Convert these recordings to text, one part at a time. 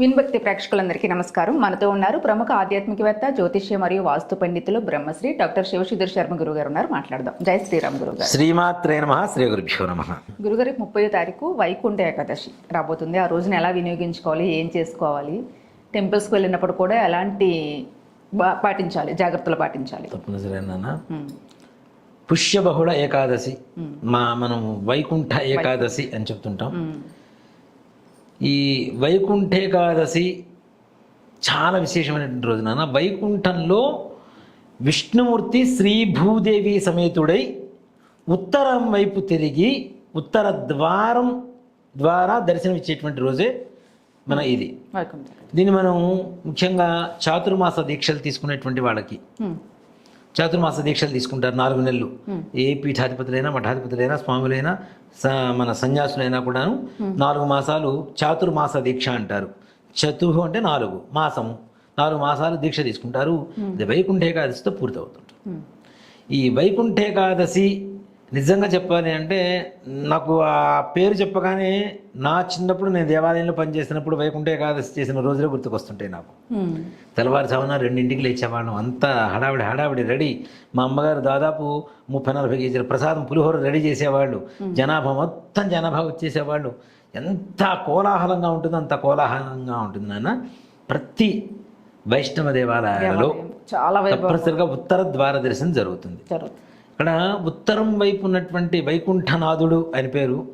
విన్భక్తి ప్రేక్షకులందరికీ నమస్కారం. మనతో ఉన్నారు ప్రముఖ ఆధ్యాత్మికవేత్త జ్యోతిష్య మరియు వాస్తు పండితులు బ్రహ్మశ్రీ డాక్టర్ శివశుధర్ శర్మ గురువు గారు ఉన్నారు. మాట్లాడదాం. జై శ్రీరామ్ గురువు గారు శ్రీమాత్రే నమ శ్రీ గురుభ్యో నమ. గురుగారి ముప్పై తారీఖు వైకుంఠ ఏకాదశి రాబోతుంది. ఆ రోజున ఎలా వినియోగించుకోవాలి? ఏం చేసుకోవాలి? టెంపుల్స్కి వెళ్ళినప్పుడు కూడా ఎలాంటి పాటించాలి? జాగ్రత్తలు పాటించాలి? తప్పనిసరి నాన్న. ఉమ్, పుష్యబహుళ ఏకాదశి. మా మనం వైకుంఠ ఏకాదశి అని చెప్తుంటాం. ఈ వైకుంఠ ఏకాదశి చాలా విశేషమైనటువంటి రోజు నాన్న. వైకుంఠంలో విష్ణుమూర్తి శ్రీ భూదేవి సమేతుడై ఉత్తరం వైపు తిరిగి ఉత్తర ద్వారం ద్వారా దర్శనం ఇచ్చేటువంటి రోజే మన ఇది. దీన్ని మనం ముఖ్యంగా చాతుర్మాస దీక్షలు తీసుకునేటువంటి వాళ్ళకి. చాతుర్మాస దీక్షలు తీసుకుంటారు నాలుగు నెలలు. ఏ పీఠాధిపతులైనా మఠాధిపతులైనా స్వాములైనా స- మన సన్యాసులైనా కూడాను నాలుగు మాసాలు చాతుర్మాస దీక్ష అంటారు. చతుహు అంటే నాలుగు మాసము. నాలుగు మాసాలు దీక్ష తీసుకుంటారు. ఇది వైకుంఠ ఏకాదశితో పూర్తవుతుంటుంది. ఈ వైకుంఠ ఏకాదశి నిజంగా చెప్పాలి అంటే నాకు ఆ పేరు చెప్పగానే నా చిన్నప్పుడు నేను దేవాలయంలో పనిచేసినప్పుడు వైకుంఠ ఏకాదశి చేసిన రోజులే గుర్తుకొస్తుంటాయి నాకు. తెల్లవారుజామున రెండింటికి లేచేవాళ్ళం. అంతా హడావిడి హడావిడి రెడీ. మా అమ్మగారు దాదాపు ముప్పై నలభై కేజీల ప్రసాదం పులిహోర రెడీ చేసేవాళ్ళు. జనాభా మొత్తం జనాభా వచ్చేసేవాళ్ళు. ఎంత కోలాహలంగా ఉంటుందో అంత కోలాహలంగా ఉంటుంది నాన్న. ప్రతి వైష్ణవ దేవాలయాలలో చాలా తప్పనిసరిగా ఉత్తర ద్వార దర్శనం జరుగుతుంది. జరుగుతుంది. ఇక్కడ ఉత్తరం వైపు ఉన్నటువంటి వైకుంఠనాథుడు అని పేరు.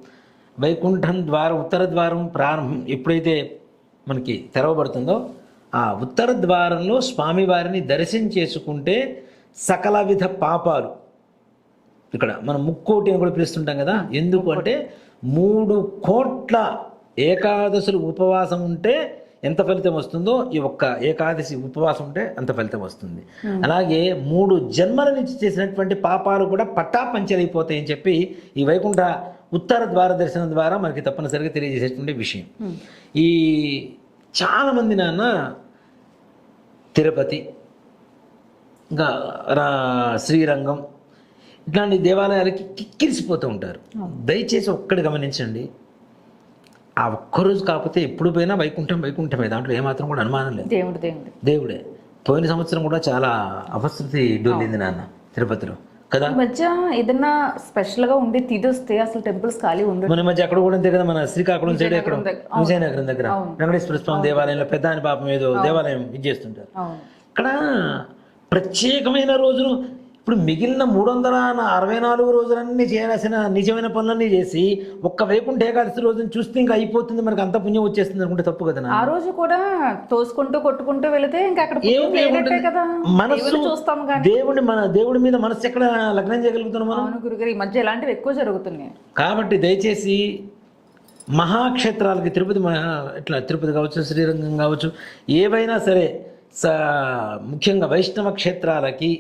వైకుంఠం ద్వారం ఉత్తర ద్వారం ప్రారంభం ఎప్పుడైతే మనకి తెరవబడుతుందో ఆ ఉత్తర ద్వారంలో స్వామివారిని దర్శనం చేసుకుంటే సకల విధ పాపాలు. ఇక్కడ మనం ముక్కోటి అని కూడా పిలుస్తుంటాం కదా. ఎందుకు అంటే మూడు కోట్ల ఏకాదశులు ఉపవాసం ఉంటే ఎంత ఫలితం వస్తుందో ఈ ఒక్క ఏకాదశి ఉపవాసం ఉంటే అంత ఫలితం వస్తుంది. అలాగే మూడు జన్మల నుంచి చేసినటువంటి పాపాలు కూడా పట్టాపంచలైపోతాయి అని చెప్పి ఈ వైకుంఠ ఉత్తర ద్వార దర్శనం ద్వారా మనకి తప్పనిసరిగా తెలియజేసేటువంటి విషయం. ఈ చాలామంది నాన్న తిరుపతి ఇంకా శ్రీరంగం ఇట్లాంటి దేవాలయాలకి కిక్కిరిసిపోతూ ఉంటారు. దయచేసి ఒక్కటి గమనించండి. ఆ ఒక్కరోజు కాకపోతే ఎప్పుడు పోయినా వైకుంఠం వైకుంఠమే. దాంట్లో ఏమాత్రం కూడా అనుమానం లేదు. దేవుడు దేవుడు. దేవుడే. పోయిన సంవత్సరం కూడా చాలా అపశృతి డొల్లింది నాన్న తిరుపతిలో. కదా? ఈ మధ్య ఏదన్నా స్పెషల్గా ఉండి తిది వస్తే అసలు టెంపుల్స్ ఖాళీ ఉండదు మన మధ్య అక్కడ కూడా అంతే కదా మన శ్రీకాకుళం సైడ్ ఎక్కడ? దగ్గర. విజయనగరం దగ్గర. వెంకటేశ్వర స్వామి దేవాలయంలో పెద్ద అని పాపం ఏదో దేవాలయం ఇది చేస్తుంటారు. ఇక్కడ ప్రత్యేకమైన రోజును ఇప్పుడు మిగిలిన మూడు వందల అరవై నాలుగు రోజులన్నీ చేయాల్సిన నిజమైన పనులన్నీ చేసి ఒక్క వైకుంఠ ఏకాదశి రోజున చూస్తే ఇంకా అయిపోతుంది మనకు అంత పుణ్యం వచ్చేస్తుంది అనుకుంటే తప్పు కదా? ఆ రోజు కూడా తోసుకుంటూ కొట్టుకుంటూ వెళితే ఇంకా అక్కడ దేవుని చూస్తాం దేవుడి మన దేవుడి మీద మనస్సు ఎక్కడ లగ్నం చేయగలుగుతున్నాం మనం? గురుగారు ఈ మధ్య ఇలాంటివి ఎక్కువ జరుగుతున్నాయి. కాబట్టి దయచేసి మహాక్షేత్రాలకి తిరుపతి మహా ఇట్లా తిరుపతి కావచ్చు శ్రీరంగం కావచ్చు ఏవైనా సరే ముఖ్యంగా వైష్ణవ క్షేత్రాలకి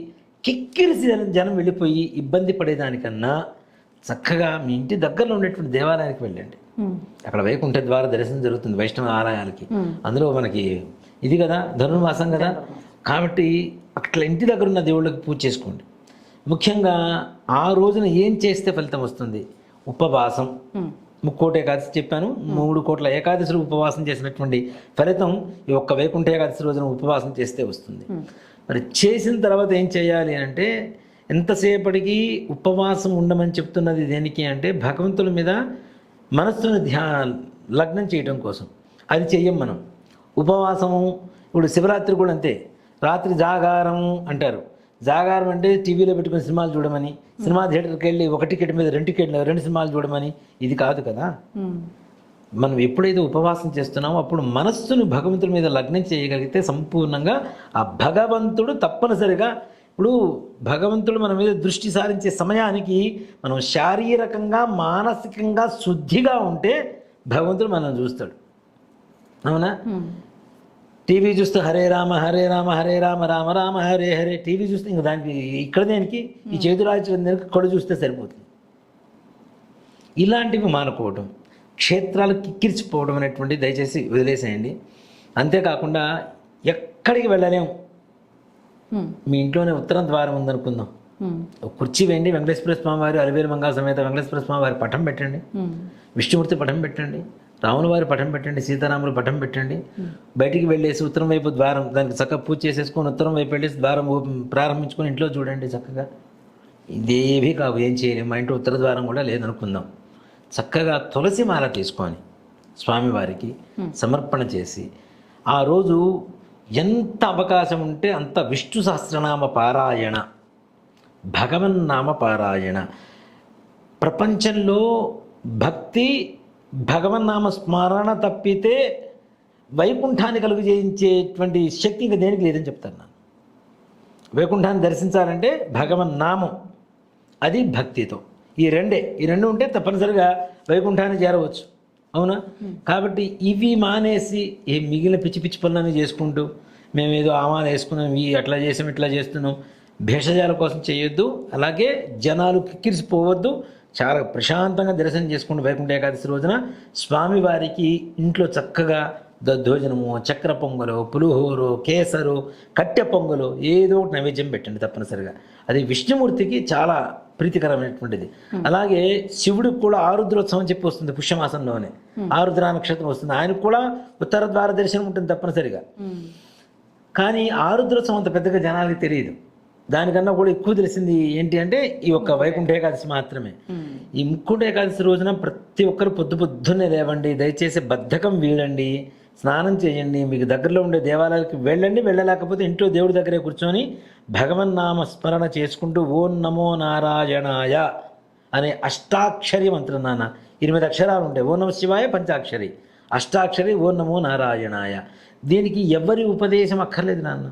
కిక్కిరిసి జనం- జనం వెళ్ళిపోయి ఇబ్బంది పడేదానికన్నా చక్కగా మీ ఇంటి దగ్గరలో ఉండేటువంటి దేవాలయానికి వెళ్ళండి. అక్కడ వైకుంఠ ద్వారా దర్శనం జరుగుతుంది వైష్ణవ ఆలయాలకి. అందులో మనకి ఇది కదా ధనుర్మాసం కదా? కాబట్టి అట్లా ఇంటి దగ్గర ఉన్న దేవుళ్ళకి పూజ చేసుకోండి. ముఖ్యంగా ఆ రోజున ఏం చేస్తే ఫలితం వస్తుంది? ఉపవాసం. ముక్కోటి ఏకాదశి చెప్పాను. మూడు కోట్ల ఏకాదశులు ఉపవాసం చేసినటువంటి ఫలితం ఈ ఒక్క వైకుంఠ ఏకాదశి రోజున ఉపవాసం చేస్తే వస్తుంది. మరి చేసిన తర్వాత ఏం చేయాలి అంటే ఎంతసేపటికి ఉపవాసం ఉండమని చెప్తున్నది దేనికి అంటే భగవంతుల మీద మనస్సును ధ్యా లగ్నం చేయటం కోసం. అది చెయ్యం మనం. ఉపవాసము ఇప్పుడు శివరాత్రి కూడా అంతే. రాత్రి జాగారం అంటారు. జాగారం అంటే టీవీలో పెట్టుకుని సినిమాలు చూడమని సినిమా థియేటర్కి వెళ్ళి ఒక టికెట్ మీద రెండు టికెట్లు రెండు సినిమాలు చూడమని ఇది కాదు కదా. మనం ఎప్పుడైతే ఉపవాసం చేస్తున్నామో అప్పుడు మనస్సును భగవంతుడి మీద లగ్నం చేయగలిగితే సంపూర్ణంగా ఆ భగవంతుడు తప్పనిసరిగా ఇప్పుడు భగవంతుడు మన మీద దృష్టి సారించే సమయానికి మనం శారీరకంగా మానసికంగా శుద్ధిగా ఉంటే భగవంతుడు మనం చూస్తాడు. అవునా? టీవీ చూస్తే హరే రామ హరే రామ హరే రామ రామ రామ హరే హరే టీవీ చూస్తే ఇంకా దానికి ఇక్కడ దేనికి? ఈ ఆచరణ దేనికి కడు చూస్తే సరిపోతుంది. ఇలాంటివి మానుకోవడం క్షేత్రాలు కిక్కిరిచిపోవడం అనేటువంటి దయచేసి వదిలేసేయండి. అంతేకాకుండా ఎక్కడికి వెళ్ళలేము. మీ ఇంట్లోనే ఉత్తరం ద్వారం ఉందనుకుందాం. కుర్చీ వేయండి. వెంకటేశ్వర స్వామి వారి అలివేలు మంగా సమేత వెంకటేశ్వర స్వామి వారి పటం పెట్టండి. విష్ణుమూర్తి పటం పెట్టండి. రాముల వారి పటం పెట్టండి. సీతారాముల పటం పెట్టండి. బయటికి వెళ్ళేసి ఉత్తరం వైపు ద్వారం దానికి చక్కగా పూజ చేసేసుకొని ఉత్తరం వైపు వెళ్ళేసి ద్వారం ప్రారంభించుకొని ఇంట్లో చూడండి చక్కగా. ఇదేవి కావు. ఏం చేయలేము మా ఇంట్లో ఉత్తర ద్వారం కూడా లేదనుకుందాం. చక్కగా తులసి మాల తీసుకొని స్వామివారికి సమర్పణ చేసి ఆ రోజు ఎంత అవకాశం ఉంటే అంత విష్ణు సహస్రనామ పారాయణ భగవన్నామ పారాయణ. ప్రపంచంలో భక్తి భగవన్నామ స్మరణ తప్పితే వైకుంఠాన్ని కలుగు చేయించేటువంటి శక్తి ఇంకా దేనికి లేదని చెప్తాను నేను. వైకుంఠాన్ని దర్శించాలంటే భగవన్నామం అది భక్తితో. ఈ రెండే. ఈ రెండు ఉంటే తప్పనిసరిగా వైకుంఠాన్ని చేరవచ్చు. అవునా? కాబట్టి ఇవి మానేసి ఏ మిగిలిన పిచ్చి పిచ్చి పనులన్నీ చేసుకుంటూ మేము ఏదో ఆమాలు వేసుకున్నాం ఈ అట్లా చేసాం ఇట్లా చేస్తున్నాం. భేషజాల కోసం చేయొద్దు. అలాగే జనాలు కిక్కిరిసిపోవద్దు. చాలా ప్రశాంతంగా దర్శనం చేసుకుంటూ వైకుంఠ ఏకాదశి రోజున స్వామివారికి ఇంట్లో చక్కగా దద్దోజనము చక్ర పొంగలు పులిహోరు కేసరు కట్టె పొంగలు ఏదో ఒకటి నైవేద్యం పెట్టండి తప్పనిసరిగా. అది విష్ణుమూర్తికి చాలా ప్రీతికరమైనటువంటిది. అలాగే శివుడికి కూడా ఆరుద్రోత్సవం చెప్పి వస్తుంది పుష్యమాసంలోనే. ఆరుద్ర నక్షత్రం వస్తుంది. ఆయనకు కూడా ఉత్తర ద్వార దర్శనం ఉంటుంది తప్పనిసరిగా. కానీ ఆరుద్రోత్సవం అంత పెద్దగా జనాలకి తెలియదు. దానికన్నా కూడా ఎక్కువ తెలిసింది ఏంటి అంటే ఈ ఒక్క వైకుంఠ ఏకాదశి మాత్రమే. ఈ ముక్కుంఠ ఏకాదశి రోజున ప్రతి ఒక్కరు పొద్దు పొద్దున్నే లేవండి. దయచేసి బద్ధకం వీడండి. స్నానం చేయండి మీకు దగ్గరలో ఉండే దేవాలయాలకు వెళ్ళండి వెళ్ళలేకపోతే ఇంట్లో దేవుడి దగ్గరే కూర్చొని భగవన్నామ స్మరణ చేసుకుంటూ ఓం నమో నారాయణాయ అనే అష్టాక్షరి మంత్రం నాన్న. ఎనిమిది అక్షరాలు ఉంటాయి. ఓం నమ శివాయ పంచాక్షరి. అష్టాక్షరి ఓం నమో నారాయణాయ. దీనికి ఎవరి ఉపదేశం అక్కర్లేదు నాన్న.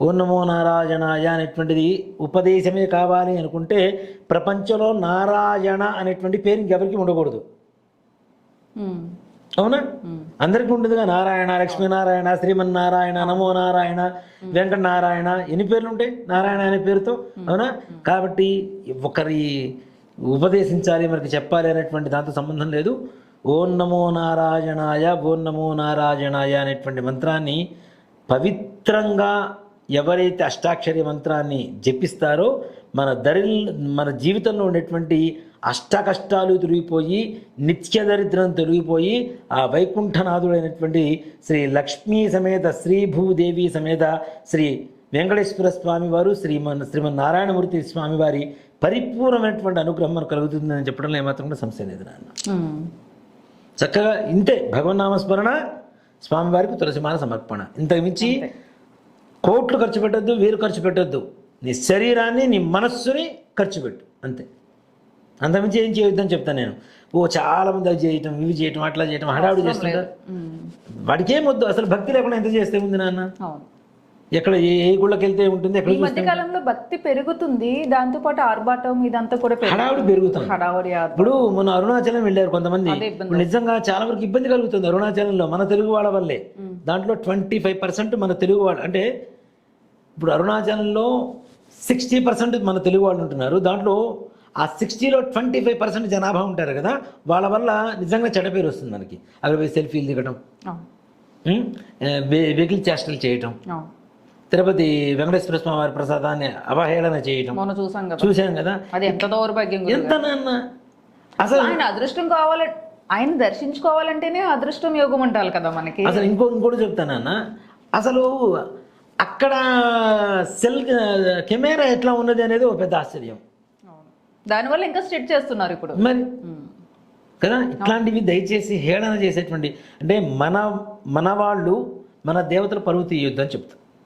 ఓం నమో నారాయణాయ అనేటువంటిది ఉపదేశమే కావాలి అనుకుంటే ప్రపంచంలో నారాయణ అనేటువంటి పేరు ఇంకెవరికి ఉండకూడదు. అవునా? అందరికీ ఉంటుందిగా. నారాయణ లక్ష్మీనారాయణ శ్రీమన్నారాయణ నమో నారాయణ వెంకట నారాయణ ఎన్ని పేర్లు ఉంటాయి నారాయణ అనే పేరుతో. అవునా? కాబట్టి ఒకరి ఉపదేశించాలి మనకి చెప్పాలి అనేటువంటి దాంతో సంబంధం లేదు. ఓం నమో నారాయణాయ ఓం నమో నారాయణాయ అనేటువంటి మంత్రాన్ని పవిత్రంగా ఎవరైతే అష్టాక్షరి మంత్రాన్ని జపిస్తారో మన దరి మన జీవితంలో ఉండేటువంటి అష్ట కష్టాలు తొలగిపోయి నిత్య దరిద్రం తొలగిపోయి ఆ వైకుంఠనాథుడైనటువంటి శ్రీ లక్ష్మీ సమేత శ్రీ భూదేవి సమేత శ్రీ వెంకటేశ్వర స్వామి వారు శ్రీమన్ శ్రీమన్నారాయణమూర్తి స్వామి వారి పరిపూర్ణమైనటువంటి అనుగ్రహం మనకు కలుగుతుందని చెప్పడంలో ఏమాత్రం కూడా సమస్య లేదు నాన్న. చక్కగా ఇంతే. భగవన్నామస్మరణ స్వామివారికి తులసిమాల సమర్పణ. ఇంతకు మించి కోట్లు ఖర్చు పెట్టద్దు వీరు ఖర్చు పెట్టద్దు. నీ శరీరాన్ని నీ మనస్సుని ఖర్చు పెట్టు అంతే. అంతకుమించి ఏం చేయొద్దని చెప్తాను నేను. ఓ చాలా మంది అవి చేయటం ఇవి చేయటం అట్లా చేయటం హడావుడి చేస్తుంటారు. వాడికి ఏం వద్దు అసలు భక్తి లేకుండా ఎంత చేస్తే ఉంది నాన్న? ఎక్కడ ఏ ఏ గుళ్ళకి వెళ్తే ఉంటుంది ఎక్కడ ఈ మధ్య కాలంలో భక్తి పెరుగుతుంది దాంతో పాటు ఆర్భాటం ఇదంతా కూడా హడావుడి పెరుగుతుంది. హడావుడి ఇప్పుడు మన అరుణాచలం వెళ్ళారు కొంతమంది. అదే నిజంగా చాలా వరకు ఇబ్బంది కలుగుతుంది అరుణాచలంలో మన తెలుగు వాళ్ళ వల్లే. దాంట్లో ట్వంటీ ఫైవ్ పర్సెంట్ మన తెలుగు వాళ్ళు అంటే ఇప్పుడు అరుణాచలంలో సిక్స్టీ పర్సెంట్ మన తెలుగు వాళ్ళు ఉంటున్నారు. దాంట్లో ఆ సిక్స్టీలో ట్వంటీ ఫైవ్ పర్సెంట్ జనాభా ఉంటారు కదా వాళ్ళ వల్ల నిజంగా చెడ్డ పేరు వస్తుంది మనకి. అక్కడ పోయి సెల్ఫీలు దిగటం అవును. ఉం? ఏ, వె- వెకిలి చేష్టలు చేయటం తిరుపతి వెంకటేశ్వర స్వామి వారి ప్రసాదాన్ని అవహేళన చేయటం. మొన్న చూసాం కదా. కదా? అది ఎంత దౌర్భాగ్యం ఎంత అసలు ఆయన అదృష్టం కావాలి ఆయన దర్శించుకోవాలంటేనే అదృష్టం యోగం అంటారు కదా మనకి. అసలు ఇంకో ఇంకోటి చెప్తానన్న అసలు అక్కడ సెల్ కెమెరా ఎట్లా ఉన్నది అనేది ఒక పెద్ద ఆశ్చర్యం. దానివల్ల ఇంకా స్ట్రిక్ట్ చేస్తున్నారు ఇప్పుడు. మరి. కదా? ఇట్లాంటివి దయచేసి హేళన చేసేటువంటి అంటే మన మన వాళ్ళు మన దేవతల పరువు తీయొద్దు అని చెప్తా